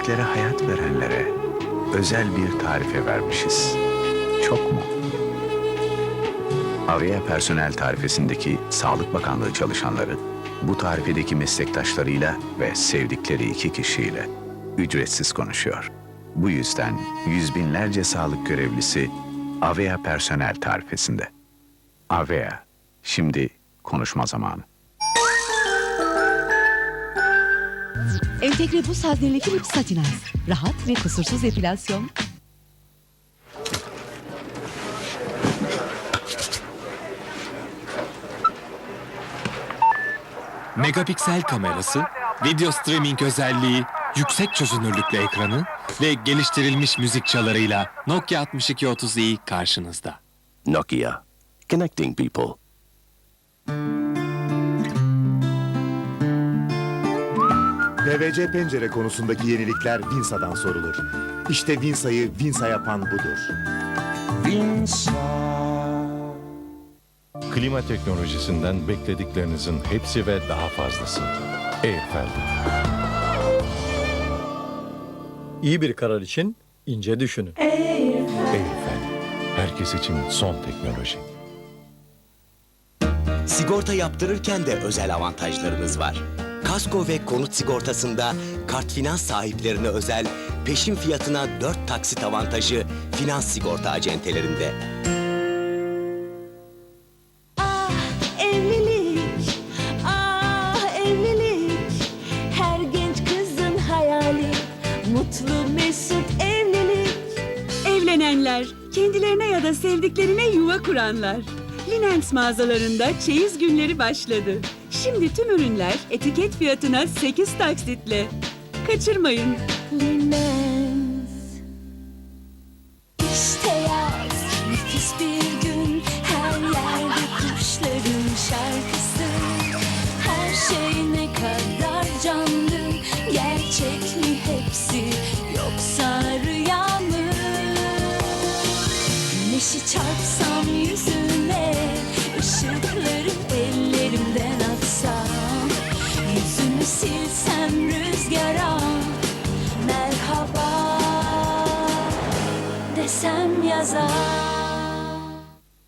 bizlere hayat verenlere özel bir tarife vermişiz. Çok mu? Avea personel tarifesindeki Sağlık Bakanlığı çalışanları bu tarifedeki meslektaşlarıyla ve sevdikleri iki kişiyle ücretsiz konuşuyor. Bu yüzden yüz binlerce sağlık görevlisi Avea personel tarifesinde. Avea, şimdi konuşma zamanı. Entegre buz hazneli Philips Satinaz. Rahat ve kusursuz epilasyon. Megapiksel kamerası, video streaming özelliği, yüksek çözünürlüklü ekranı ve geliştirilmiş müzik çalarıyla Nokia 6230i karşınızda. Nokia. Connecting people. PVC pencere konusundaki yenilikler Vinsa'dan sorulur. İşte Vinsa'yı Vinsa yapan budur. Klima teknolojisinden beklediklerinizin hepsi ve daha fazlası. Airfel'de. İyi bir karar için ince düşünün. Airfel. Herkes için son teknoloji. Sigorta yaptırırken de özel avantajlarımız var. Kasko ve konut sigortasında kart finans sahiplerine özel peşin fiyatına 4 taksit avantajı finans sigorta acentelerinde. Ah evlilik, ah evlilik Her genç kızın hayali Mutlu mesut evlilik Evlenenler, kendilerine ya da sevdiklerine yuva kuranlar. Linens mağazalarında çeyiz günleri başladı. Şimdi tüm ürünler etiket fiyatına 8 taksitle. Kaçırmayın. Desem yazar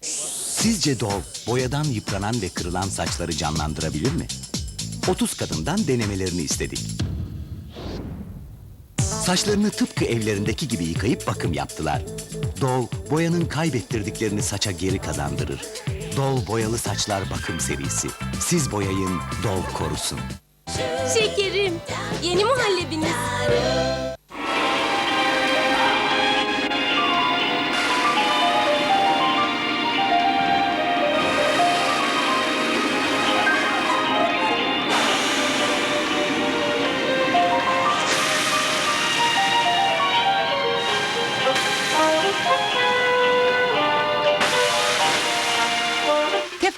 Sizce Dol boyadan yıpranan ve kırılan saçları canlandırabilir mi? 30 kadından denemelerini istedik. Saçlarını tıpkı evlerindeki gibi yıkayıp bakım yaptılar. Dol boyanın kaybettirdiklerini saça geri kazandırır. Dol boyalı saçlar bakım serisi. Siz boyayın, Dol korusun. Şekerim, yeni muhallebiniz.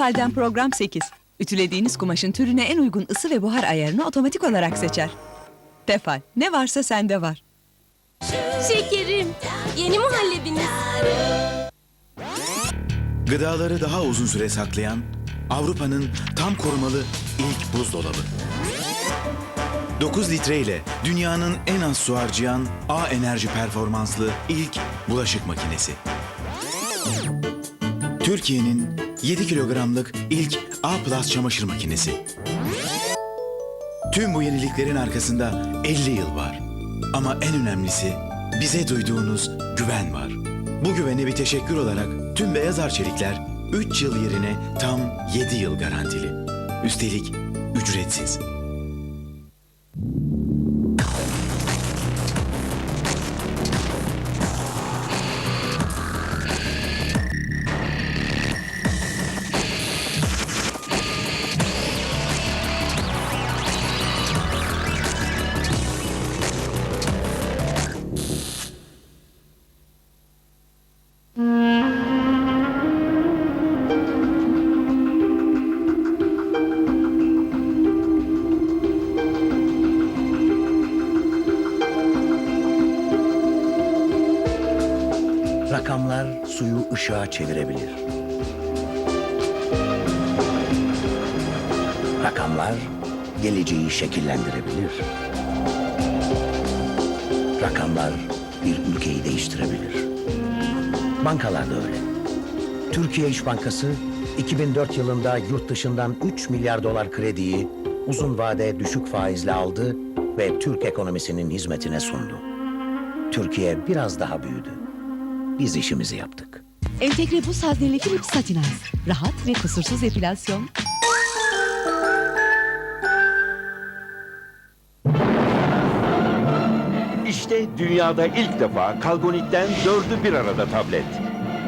Tefal'den program 8. Ütülediğiniz kumaşın türüne en uygun ısı ve buhar ayarını otomatik olarak seçer. Tefal, ne varsa sende var. Şekerim, yeni muhallebiniz. Gıdaları daha uzun süre saklayan Avrupa'nın tam korumalı ilk buzdolabı. 9 litre ile dünyanın en az su harcayan A enerji performanslı ilk bulaşık makinesi. Türkiye'nin 7 kilogramlık ilk A Plus çamaşır makinesi. Tüm bu yeniliklerin arkasında 50 yıl var. Ama en önemlisi bize duyduğunuz güven var. Bu güvene bir teşekkür olarak tüm beyaz arçelikler 3 yıl yerine tam 7 yıl garantili. Üstelik ücretsiz. Işığa çevirebilir. Rakamlar geleceği şekillendirebilir. Rakamlar bir ülkeyi değiştirebilir. Bankalar da öyle. Türkiye İş Bankası 2004 yılında yurt dışından 3 milyar dolar krediyi uzun vade düşük faizle aldı ve Türk ekonomisinin hizmetine sundu. Türkiye biraz daha büyüdü. Biz işimizi yaptık. Entegre buz hazneli Philips Satinaz. Rahat ve kusursuz epilasyon. İşte dünyada ilk defa Kalgonik'ten dördü bir arada tablet.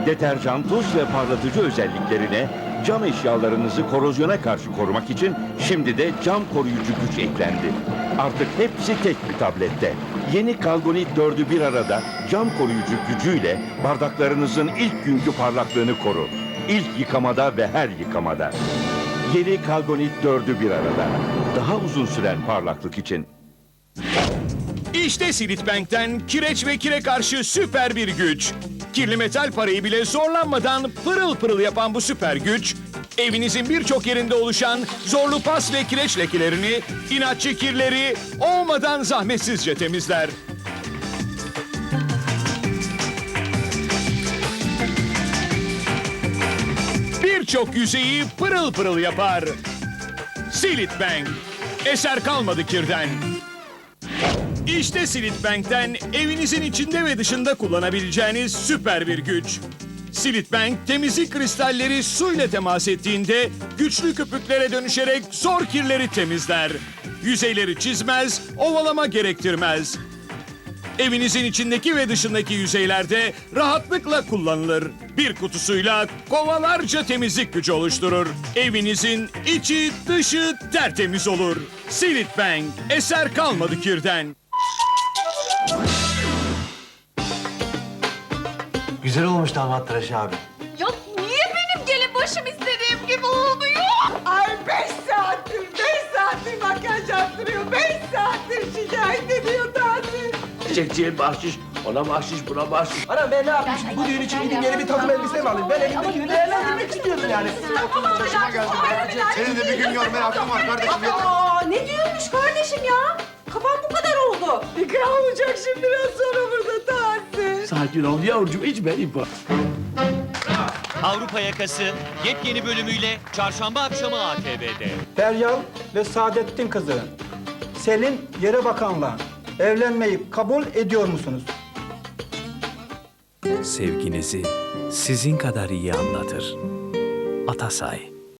Deterjan, tuz ve parlatıcı özelliklerine cam eşyalarınızı korozyona karşı korumak için şimdi de cam koruyucu güç eklendi. Artık hepsi tek bir tablette. Yeni Kalgonik dördü bir arada cam koruyucu gücüyle bardaklarınızın ilk günkü parlaklığını korur. İlk yıkamada ve her yıkamada. Yeni Kalgonik dördü bir arada. Daha uzun süren parlaklık için. İşte Silitbank'ten kireç ve kire karşı süper bir güç. Kirli metal parayı bile zorlanmadan pırıl pırıl yapan bu süper güç, evinizin birçok yerinde oluşan zorlu pas ve kireç lekelerini, inatçı kirleri olmadan zahmetsizce temizler. Birçok yüzeyi pırıl pırıl yapar. Silitbank. Eser kalmadı kirden. İşte Silitbank'ten evinizin içinde ve dışında kullanabileceğiniz süper bir güç. Silitbank temizlik kristalleri suyla temas ettiğinde güçlü köpüklere dönüşerek zor kirleri temizler. Yüzeyleri çizmez, ovalama gerektirmez. Evinizin içindeki ve dışındaki yüzeylerde rahatlıkla kullanılır. Bir kutusuyla kovalarca temizlik gücü oluşturur. Evinizin içi dışı tertemiz olur. Silitbank, eser kalmadı kirden. Güzel olmuş damat tıraşı abi. Ya niye benim gelin başım istediğim gibi olmuyor? Ay beş saattir, beş saattir makyaj yaptırıyor. Beş saattir şikayet ediyor Tahsin. Çiçekçiye bahşiş, ona bahşiş, buna bahşiş. Ana ben ne yapayım şimdi? Bu düğün için gideyim yeni bir takım elbise mi alayım? Ben elimdekini değerlendirmek istiyorum yani. Senin de bir gün görme hakkın var kardeşim. Aa, ne diyormuş kardeşim ya? Kafam bu kadar oldu. Nikah olacak şimdi biraz sonra burada. Sakin ol yavrucuğum, içme İbo. Avrupa Yakası yepyeni bölümüyle çarşamba akşamı ATV'de. Feryal ve Saadettin kızı. Selin yere bakanla evlenmeyi kabul ediyor musunuz? Sevginizi sizin kadar iyi anlatır. Atasay.